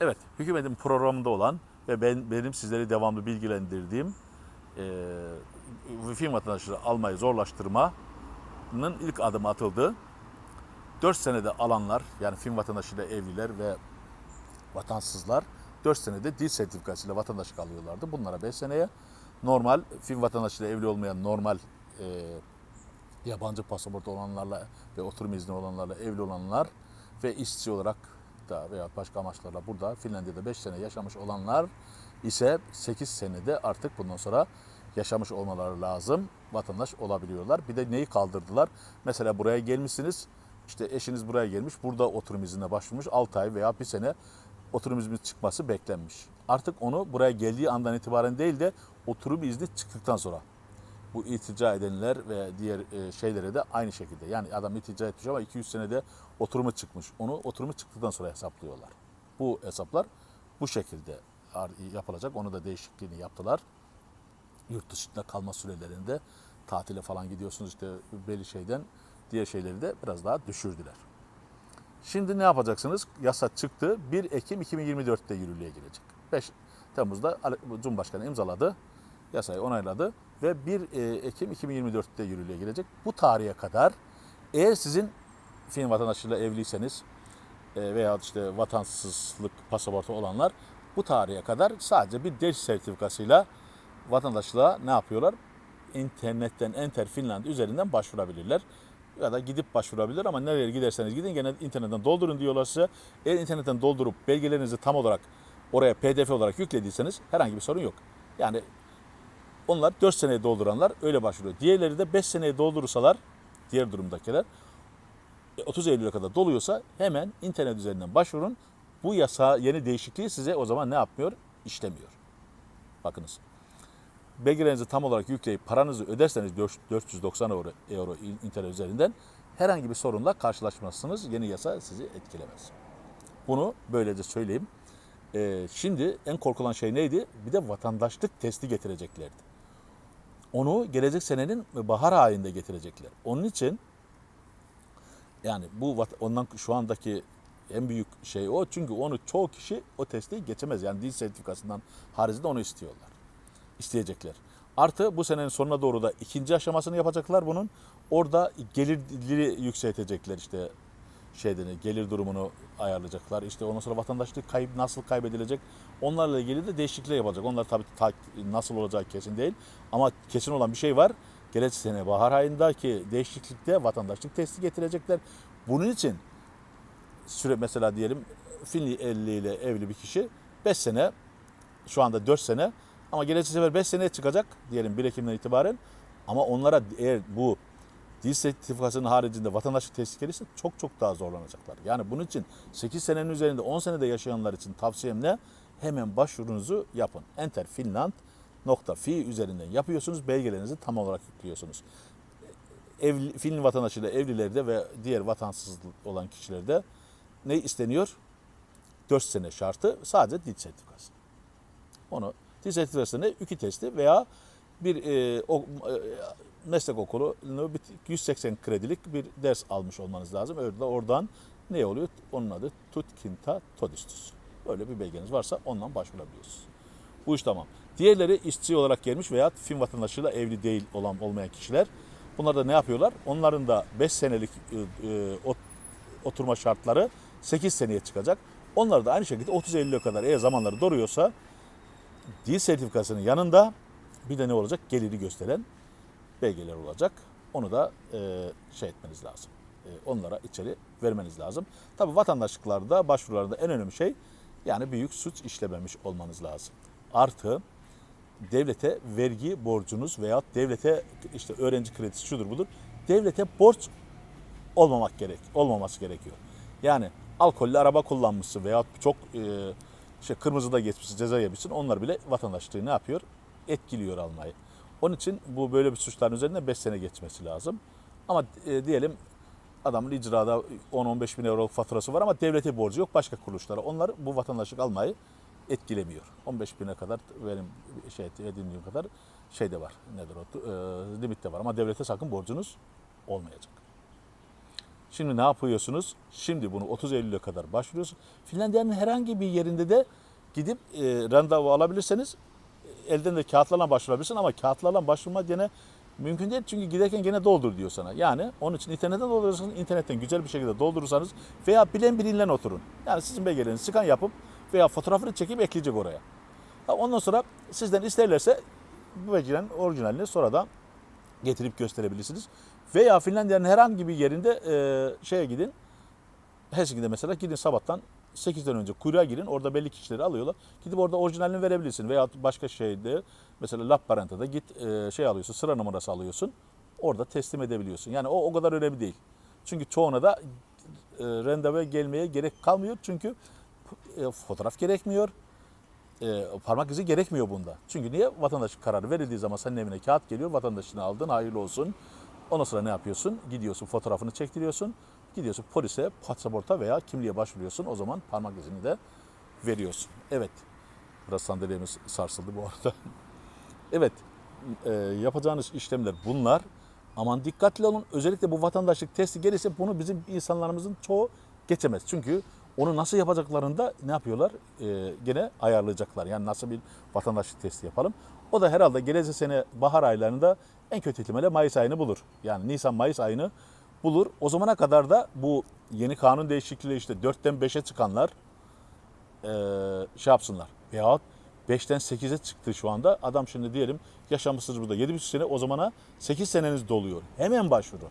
Evet, hükümetin programında olan ve ben benim sizleri devamlı bilgilendirdiğim e, film vatandaşlığı almayı zorlaştırmanın ilk adımı atıldı. 4 senede alanlar yani film vatandaşıyla evliler ve vatansızlar 4 senede dil sertifikasıyla vatandaşlık alıyorlardı. Bunlara 5 seneye normal film vatandaşıyla evli olmayan normal e, yabancı pasaportu olanlarla ve oturum izni olanlarla evli olanlar ve işçi olarak da veya başka amaçlarla burada Finlandiya'da 5 sene yaşamış olanlar ise 8 senede artık bundan sonra yaşamış olmaları lazım. Vatandaş olabiliyorlar. Bir de neyi kaldırdılar? Mesela buraya gelmişsiniz. işte eşiniz buraya gelmiş. Burada oturum iznine başvurmuş. 6 ay veya bir sene oturum izni çıkması beklenmiş. Artık onu buraya geldiği andan itibaren değil de oturum izni çıktıktan sonra bu iltica edenler ve diğer e, şeylere de aynı şekilde. Yani adam iltica etmiş ama 200 senede oturumu çıkmış. Onu oturumu çıktıktan sonra hesaplıyorlar. Bu hesaplar bu şekilde yapılacak. Onu da değişikliğini yaptılar. Yurt dışında kalma sürelerinde tatile falan gidiyorsunuz işte belli şeyden diğer şeyleri de biraz daha düşürdüler. Şimdi ne yapacaksınız? Yasa çıktı. 1 Ekim 2024'te yürürlüğe girecek. 5 Temmuz'da Cumhurbaşkanı imzaladı. Yasayı onayladı ve 1 e, Ekim 2024'te yürürlüğe girecek. Bu tarihe kadar eğer sizin film vatandaşıyla evliyseniz e, veya işte vatansızlık pasaportu olanlar bu tarihe kadar sadece bir ders sertifikasıyla vatandaşlığa ne yapıyorlar? İnternetten Enter Finland üzerinden başvurabilirler. Ya da gidip başvurabilir ama nereye giderseniz gidin gene internetten doldurun diyorlar size. Eğer internetten doldurup belgelerinizi tam olarak oraya pdf olarak yüklediyseniz herhangi bir sorun yok. Yani onlar 4 seneye dolduranlar öyle başvuruyor. Diğerleri de 5 seneye doldurursalar diğer durumdakiler e, 30 Eylül'e kadar doluyorsa hemen internet üzerinden başvurun. Bu yasa yeni değişikliği size o zaman ne yapmıyor? İşlemiyor. Bakınız. Belgelerinizi tam olarak yükleyip paranızı öderseniz 490 euro, euro internet üzerinden herhangi bir sorunla karşılaşmazsınız. Yeni yasa sizi etkilemez. Bunu böylece söyleyeyim. Ee, şimdi en korkulan şey neydi? Bir de vatandaşlık testi getireceklerdi. Onu gelecek senenin bahar ayında getirecekler. Onun için yani bu ondan şu andaki en büyük şey o. Çünkü onu çoğu kişi o testi geçemez. Yani dil sertifikasından haricinde onu istiyorlar. İsteyecekler. Artı bu senenin sonuna doğru da ikinci aşamasını yapacaklar bunun. Orada gelirleri yükseltecekler işte şeyden gelir durumunu ayarlayacaklar. İşte ondan sonra vatandaşlık kayıp nasıl kaybedilecek onlarla ilgili de değişiklikler yapılacak. Onlar tabii ta- nasıl olacağı kesin değil. Ama kesin olan bir şey var. Gelecek sene bahar ayındaki değişiklikte vatandaşlık testi getirecekler. Bunun için süre mesela diyelim Finli ile evli bir kişi 5 sene şu anda 4 sene ama gelecek sefer 5 seneye çıkacak diyelim 1 Ekim'den itibaren. Ama onlara eğer bu dil sertifikasının haricinde vatandaşlık testi gelirse çok çok daha zorlanacaklar. Yani bunun için 8 senenin üzerinde 10 senede yaşayanlar için tavsiyem ne? Hemen başvurunuzu yapın. Enter Finland fi üzerinden yapıyorsunuz. Belgelerinizi tam olarak yüklüyorsunuz. Evli, Finli vatandaşıyla evlilerde ve diğer vatansız olan kişilerde ne isteniyor? 4 sene şartı sadece dil sertifikası. Onu dil sertifikasını iki testi veya bir e, o, e, meslek okulunu bit- 180 kredilik bir ders almış olmanız lazım. Öyle oradan ne oluyor? Onun adı Tutkinta Todistus. Böyle bir belgeniz varsa ondan başvurabiliyorsunuz. Bu iş tamam. Diğerleri işçi olarak gelmiş veya film vatandaşıyla evli değil olan olmayan kişiler. Bunlar da ne yapıyorlar? Onların da 5 senelik e, e, ot- oturma şartları 8 seneye çıkacak. Onlar da aynı şekilde 30 Eylül'e kadar eğer zamanları doğruyorsa dil sertifikasının yanında bir de ne olacak? Geliri gösteren belgeler olacak. Onu da e, şey etmeniz lazım. E, onlara içeri vermeniz lazım. Tabi vatandaşlıklarda başvurularda en önemli şey yani büyük suç işlememiş olmanız lazım. Artı devlete vergi borcunuz veya devlete işte öğrenci kredisi şudur budur. Devlete borç olmamak gerek, olmaması gerekiyor. Yani alkollü araba kullanmışsın veya çok e, şey kırmızıda geçmişsin, ceza yemişsin. Onlar bile vatandaşlığı ne yapıyor? Etkiliyor almayı. Onun için bu böyle bir suçların üzerinde 5 sene geçmesi lazım. Ama e, diyelim adamın icrada 10-15 bin euroluk faturası var ama devlete borcu yok başka kuruluşlara. Onlar bu vatandaşlık almayı etkilemiyor. 15 bine kadar benim şey edindiğim kadar şey de var. Nedir o? E, limit de var ama devlete sakın borcunuz olmayacak. Şimdi ne yapıyorsunuz? Şimdi bunu 30 Eylül'e kadar başvuruyorsunuz. Finlandiya'nın herhangi bir yerinde de gidip e, randevu alabilirseniz elden de kağıtlarla başvurabilirsin ama kağıtlarla başvurma gene mümkün değil çünkü giderken gene doldur diyor sana. Yani onun için internetten doldurursanız internetten güzel bir şekilde doldurursanız veya bilen biriyle oturun. Yani sizin belgelerinizi scan yapıp veya fotoğrafını çekip ekleyecek oraya. Ondan sonra sizden isterlerse bu belgelerin orijinalini sonradan getirip gösterebilirsiniz. Veya Finlandiya'nın herhangi bir yerinde e, şeye gidin. Helsinki'de mesela gidin sabahtan 8'den önce kuyruğa girin. Orada belli kişileri alıyorlar. Gidip orada orijinalini verebilirsin. Veya başka şeyde mesela Lappeenranta'da git e, şey alıyorsun sıra numarası alıyorsun. Orada teslim edebiliyorsun. Yani o o kadar önemli değil. Çünkü çoğuna da e, randevuya gelmeye gerek kalmıyor. Çünkü e, fotoğraf gerekmiyor. E, parmak izi gerekmiyor bunda. Çünkü niye? Vatandaş kararı verildiği zaman senin evine kağıt geliyor. Vatandaşını aldın hayırlı olsun. Ondan sonra ne yapıyorsun? Gidiyorsun fotoğrafını çektiriyorsun. Gidiyorsun polise, pasaporta veya kimliğe başvuruyorsun. O zaman parmak izini de veriyorsun. Evet. Biraz sandalyemiz sarsıldı bu arada. Evet. e, yapacağınız işlemler bunlar. Aman dikkatli olun. Özellikle bu vatandaşlık testi gelirse bunu bizim insanlarımızın çoğu geçemez. Çünkü onu nasıl yapacaklarını da ne yapıyorlar? E, gene ayarlayacaklar. Yani nasıl bir vatandaşlık testi yapalım. O da herhalde gelecek sene bahar aylarında en kötü ihtimalle Mayıs ayını bulur. Yani Nisan-Mayıs ayını bulur. O zamana kadar da bu yeni kanun değişikliği işte 4'ten 5'e çıkanlar e, şey yapsınlar. Veyahut 5'ten 8'e çıktı şu anda. Adam şimdi diyelim yaşamışsınız burada 7,5 sene o zamana 8 seneniz doluyor. Hemen başvuru.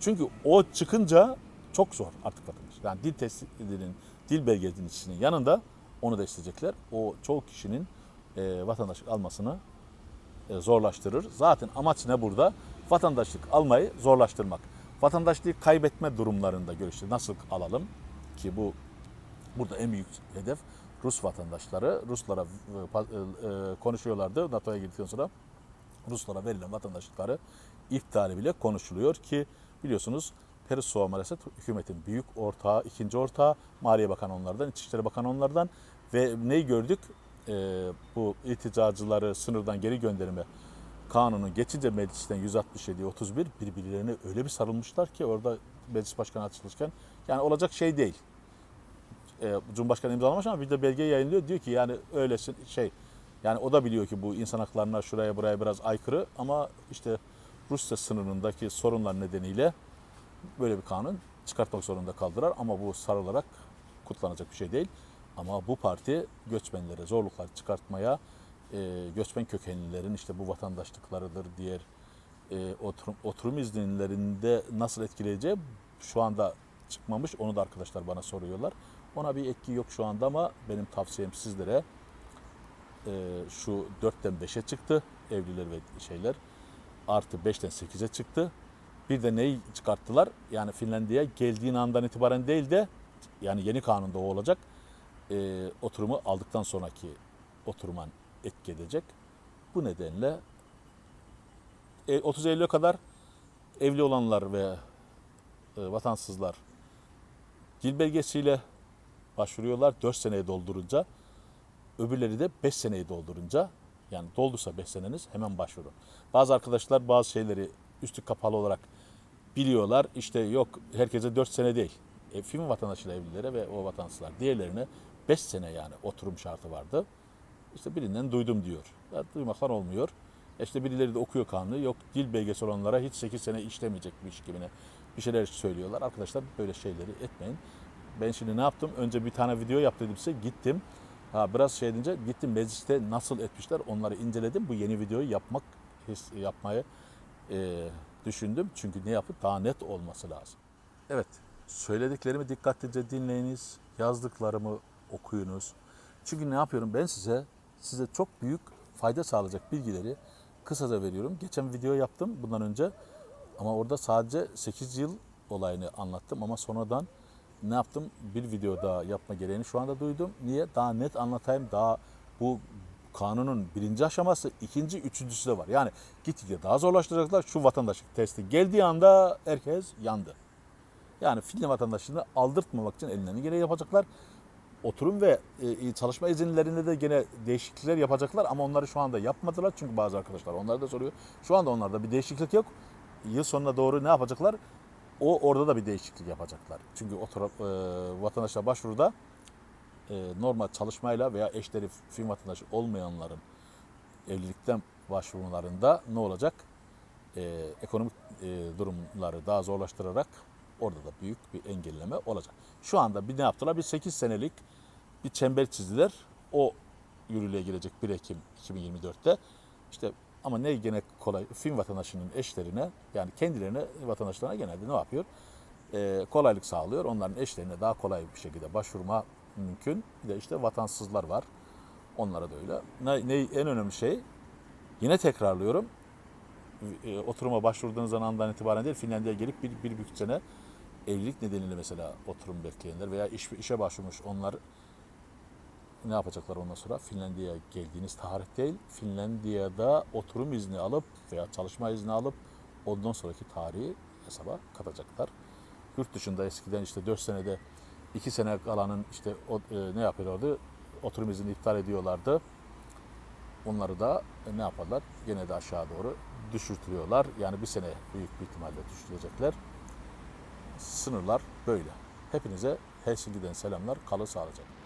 Çünkü o çıkınca çok zor artık vatandaş. Yani dil testinin, dil belgesinin yanında onu da isteyecekler. O çoğu kişinin e, vatandaşlık almasını e, zorlaştırır. Zaten amaç ne burada? Vatandaşlık almayı zorlaştırmak. Vatandaşlığı kaybetme durumlarında görüşte nasıl alalım ki bu burada en büyük hedef Rus vatandaşları. Ruslara e, e, e, konuşuyorlardı NATO'ya girdikten sonra. Ruslara verilen vatandaşlıkları iptali bile konuşuluyor ki biliyorsunuz Perusoğlu maalesef hükümetin büyük ortağı, ikinci ortağı, Maliye Bakanı onlardan, İçişleri Bakanı onlardan ve neyi gördük? Ee, bu ilticacıları sınırdan geri gönderme kanunu geçince meclisten 167 31 birbirlerine öyle bir sarılmışlar ki orada meclis başkanı açılırken yani olacak şey değil. Ee, Cumhurbaşkanı imzalamış ama bir de belge yayınlıyor diyor ki yani öylesin şey yani o da biliyor ki bu insan haklarına şuraya buraya biraz aykırı ama işte Rusya sınırındaki sorunlar nedeniyle böyle bir kanun çıkartmak zorunda kaldılar ama bu sarılarak kutlanacak bir şey değil. Ama bu parti göçmenlere zorluklar çıkartmaya, e, göçmen kökenlilerin işte bu vatandaşlıklarıdır, diğer e, oturum, oturum izinlerinde nasıl etkileyeceği şu anda çıkmamış. Onu da arkadaşlar bana soruyorlar. Ona bir etki yok şu anda ama benim tavsiyem sizlere e, şu 4'ten 5'e çıktı evliler ve şeyler. Artı 5'ten 8'e çıktı. Bir de neyi çıkarttılar? Yani Finlandiya geldiğin andan itibaren değil de yani yeni kanunda o olacak. E, oturumu aldıktan sonraki oturman etki edecek. Bu nedenle e, 30 Eylül'e kadar evli olanlar ve e, vatansızlar dil belgesiyle başvuruyorlar 4 seneyi doldurunca. Öbürleri de 5 seneyi doldurunca yani doldursa 5 seneniz hemen başvurun. Bazı arkadaşlar bazı şeyleri üstü kapalı olarak biliyorlar. İşte yok herkese 4 sene değil. E, film vatandaşıyla evlilere ve o vatansızlar diğerlerine 5 sene yani oturum şartı vardı. İşte birinden duydum diyor. Ya, duymaktan olmuyor. İşte birileri de okuyor kanunu. Yok dil belgesi olanlara hiç 8 sene işlemeyecekmiş gibine bir şeyler söylüyorlar. Arkadaşlar böyle şeyleri etmeyin. Ben şimdi ne yaptım? Önce bir tane video yaptım size. Gittim. Ha, biraz şey edince gittim mecliste nasıl etmişler onları inceledim. Bu yeni videoyu yapmak his- yapmayı e, düşündüm. Çünkü ne yapıp daha net olması lazım. Evet, söylediklerimi dikkatlice dinleyiniz. Yazdıklarımı okuyunuz. Çünkü ne yapıyorum? Ben size size çok büyük fayda sağlayacak bilgileri kısaca veriyorum. Geçen video yaptım bundan önce. Ama orada sadece 8 yıl olayını anlattım ama sonradan ne yaptım? Bir video daha yapma gereğini şu anda duydum. Niye? Daha net anlatayım. Daha bu kanunun birinci aşaması, ikinci, üçüncüsü de var. Yani gitgide daha zorlaştıracaklar. Şu vatandaşlık testi geldiği anda herkes yandı. Yani Finli vatandaşlığını aldırtmamak için elinden gereği yapacaklar. Oturum ve e, çalışma izinlerinde de gene değişiklikler yapacaklar ama onları şu anda yapmadılar. Çünkü bazı arkadaşlar onlar da soruyor. Şu anda onlarda bir değişiklik yok. Yıl sonuna doğru ne yapacaklar? O orada da bir değişiklik yapacaklar. Çünkü otur, e, vatandaşlar başvuruda e, normal çalışmayla veya eşleri film vatandaşı olmayanların evlilikten başvurularında ne olacak? E, ekonomik e, durumları daha zorlaştırarak orada da büyük bir engelleme olacak. Şu anda bir ne yaptılar? Bir 8 senelik bir çember çizdiler. O yürürlüğe girecek 1 Ekim 2024'te. İşte ama ne gene kolay film vatandaşının eşlerine yani kendilerine vatandaşlarına genelde ne yapıyor? Ee, kolaylık sağlıyor. Onların eşlerine daha kolay bir şekilde başvurma mümkün. Bir de işte vatansızlar var. Onlara da öyle. Ne, ne- en önemli şey yine tekrarlıyorum. E, oturuma başvurduğunuz andan itibaren değil Finlandiya'ya gelip bir, bir buçuk sene evlilik nedeniyle mesela oturum bekleyenler veya iş, işe başvurmuş onlar ne yapacaklar ondan sonra? Finlandiya'ya geldiğiniz tarih değil, Finlandiya'da oturum izni alıp veya çalışma izni alıp ondan sonraki tarihi hesaba katacaklar. Yurt dışında eskiden işte 4 senede 2 sene kalanın işte o, e, ne yapıyorlardı? Oturum izni iptal ediyorlardı. Onları da e, ne yaparlar? Gene de aşağı doğru düşürtüyorlar. Yani bir sene büyük bir ihtimalle düşürecekler. Sınırlar böyle. Hepinize Helsinki'den selamlar. Kalın sağlıcakla.